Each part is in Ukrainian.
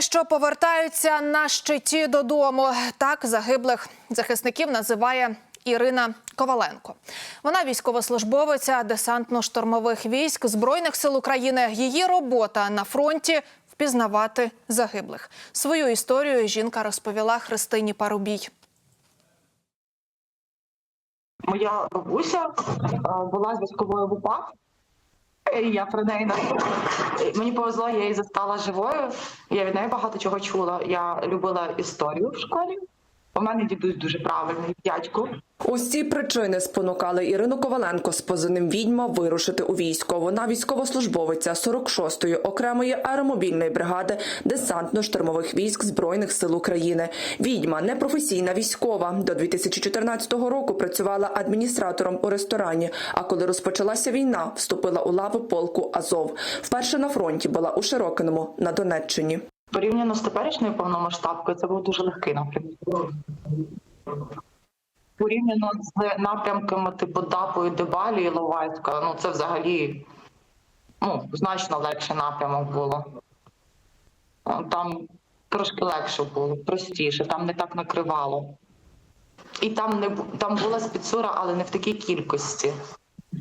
Що повертаються на щиті додому, так загиблих захисників називає Ірина Коваленко. Вона військовослужбовиця десантно-штурмових військ збройних сил України. Її робота на фронті впізнавати загиблих. Свою історію жінка розповіла Христині Парубій. Моя бабуся е, була з військовою в УПА. Я про неї не- мені повезло, я її застала живою. Я від неї багато чого чула. Я любила історію в школі. У мене дідусь дуже правильний дядько. Ось ці причини спонукали Ірину Коваленко з позивним відьма вирушити у військо. Вона військовослужбовиця 46-ї окремої аеромобільної бригади десантно-штурмових військ збройних сил України. Відьма непрофесійна військова. До 2014 року працювала адміністратором у ресторані. А коли розпочалася війна, вступила у лави полку Азов. Вперше на фронті була у Широкиному на Донеччині. Порівняно з теперішньою повномасштабкою, це був дуже легкий напрямок. Порівняно з напрямками типу ДАПу і Дебалі і Ловайська, ну це взагалі ну, значно легший напрямок було. Там трошки легше було, простіше, там не так накривало. І там не там була спецура, але не в такій кількості.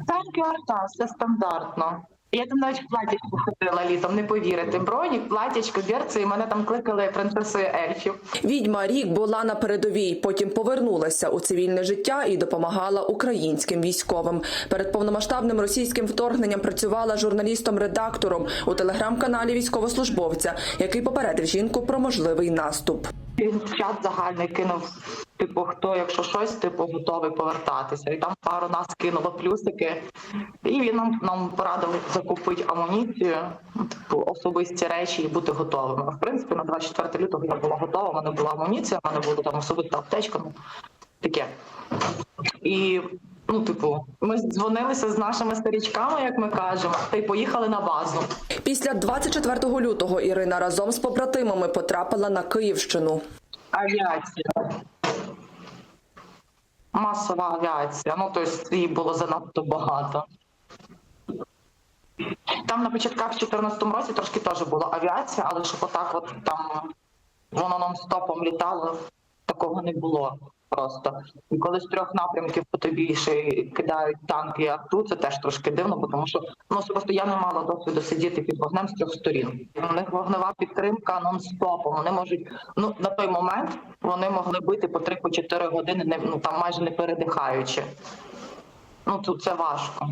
Так, арта, все стандартно. Я там навіть в платячку ходила літом, не повірите. Бронік, платячко, берці, і мене там кликали принцесою ельфів. Відьма рік була на передовій, потім повернулася у цивільне життя і допомагала українським військовим. Перед повномасштабним російським вторгненням працювала журналістом-редактором у телеграм-каналі військовослужбовця, який попередив жінку про можливий наступ. Він чат загальний кинув, типу, хто, якщо щось, типу, готовий повертатися. І там пару нас кинуло плюсики. І він нам, нам порадив закупити амуніцію, ну, типу, особисті речі і бути готовими. В принципі, на 24 лютого я була готова, в мене була амуніція, в мене була там особиста аптечка, ну, таке. І, ну, типу, ми дзвонилися з нашими старічками, як ми кажемо, та й поїхали на базу. Після 24 лютого Ірина разом з побратимами потрапила на Київщину. Авіація. Масова авіація. Ну, тобто її було занадто багато. Там на початках в 2014 році трошки теж була авіація, але щоб отак от там воно нон-стопом літало, такого не було просто. І коли з трьох напрямків по тобі ще кидають танки арту, це теж трошки дивно, тому що ну, особисто я не мала досвіду сидіти під вогнем з трьох сторін. У них вогнева підтримка нон-стопом. Вони можуть, ну на той момент вони могли бити по 3-4 години, не ну там майже не передихаючи. Ну тут це важко.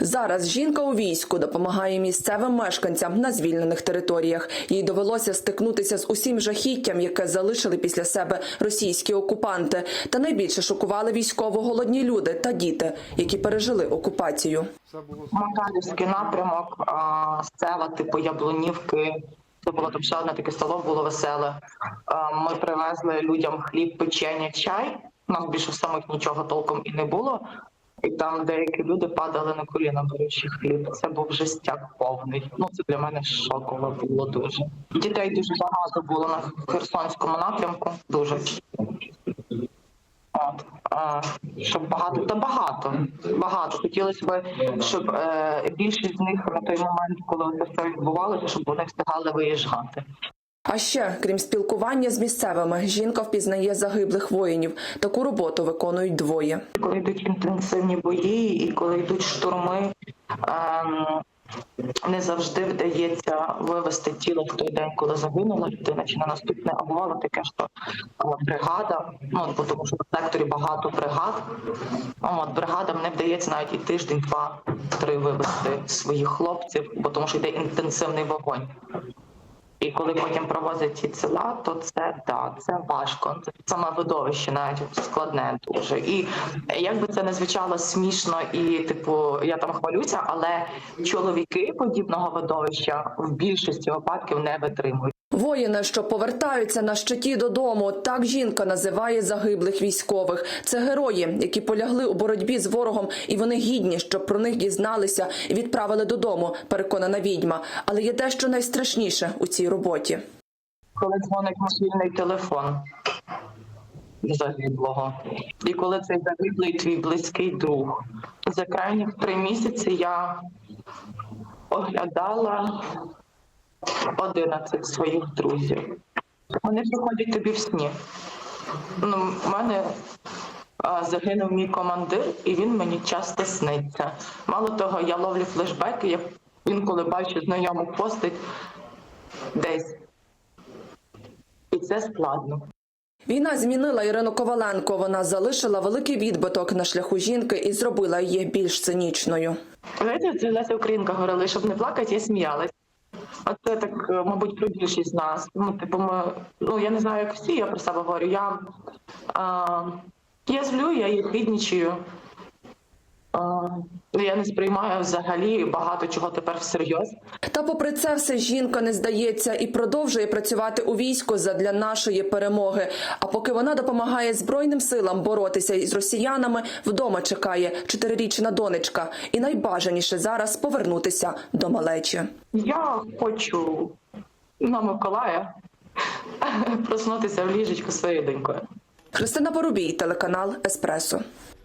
Зараз жінка у війську допомагає місцевим мешканцям на звільнених територіях. Їй довелося стикнутися з усім жахіттям, яке залишили після себе російські окупанти. Та найбільше шокували військово голодні люди та діти, які пережили окупацію. Макарівський напрямок, села типу Яблунівки. Це було там ще одне таке село, було веселе. Ми привезли людям хліб, печення, чай. У нас більше самих нічого толком і не було. І там деякі люди падали на коліна, беручи хліб. Це був жестяк повний. Ну це для мене шоково було дуже. Дітей дуже багато було на Херсонському напрямку. Дуже. От, а, щоб багато, та багато, багато. Хотілося б, щоб е, більшість з них на той момент, коли це все відбувалося, щоб вони встигали виїжджати. А ще, крім спілкування з місцевими, жінка впізнає загиблих воїнів. Таку роботу виконують двоє. Коли йдуть інтенсивні бої і коли йдуть штурми, ем, не завжди вдається вивести тіло в той день, коли загинула людина, чи на наступне а таке, що е, бригада, ну тому що в секторі багато бригад. ну, От бригадам не вдається навіть і тиждень, два, три вивести своїх хлопців, бо тому що йде інтенсивний вогонь. І коли потім провозять ці села, то це да, це важко. Це саме видовище навіть складне дуже. І як би це не звучало смішно, і типу я там хвалюся, але чоловіки подібного видовища в більшості випадків не витримують. Воїни, що повертаються на щиті додому, так жінка називає загиблих військових. Це герої, які полягли у боротьбі з ворогом, і вони гідні, щоб про них дізналися і відправили додому. Переконана відьма. Але є дещо найстрашніше у цій роботі. Коли дзвонить мобільний телефон загиблого, і коли цей загиблий твій близький друг. За крайніх три місяці я оглядала 11 своїх друзів. Вони приходять тобі в сні. Ну, у мене а, загинув мій командир, і він мені часто сниться. Мало того, я ловлю флешбеки, я інколи бачу знайому постать десь. І це складно. Війна змінила Ірину Коваленко. Вона залишила великий відбиток на шляху жінки і зробила її більш цинічною. Знаєте, це Леся Українка говорила, щоб не плакати, я сміялась. А це так, е, мабуть, про більшість з нас. Ну, типу, ми, ну я не знаю, як всі, я про себе говорю. Я, а, я злю, я їх віднічую. А, я не сприймаю взагалі багато чого тепер всерйоз. Та, попри це, все жінка не здається і продовжує працювати у війську задля нашої перемоги. А поки вона допомагає збройним силам боротися із росіянами, вдома чекає чотирирічна донечка, і найбажаніше зараз повернутися до малечі. Я хочу на Миколая проснутися в ліжечку своєю донькою. Христина Порубій, телеканал Еспресо.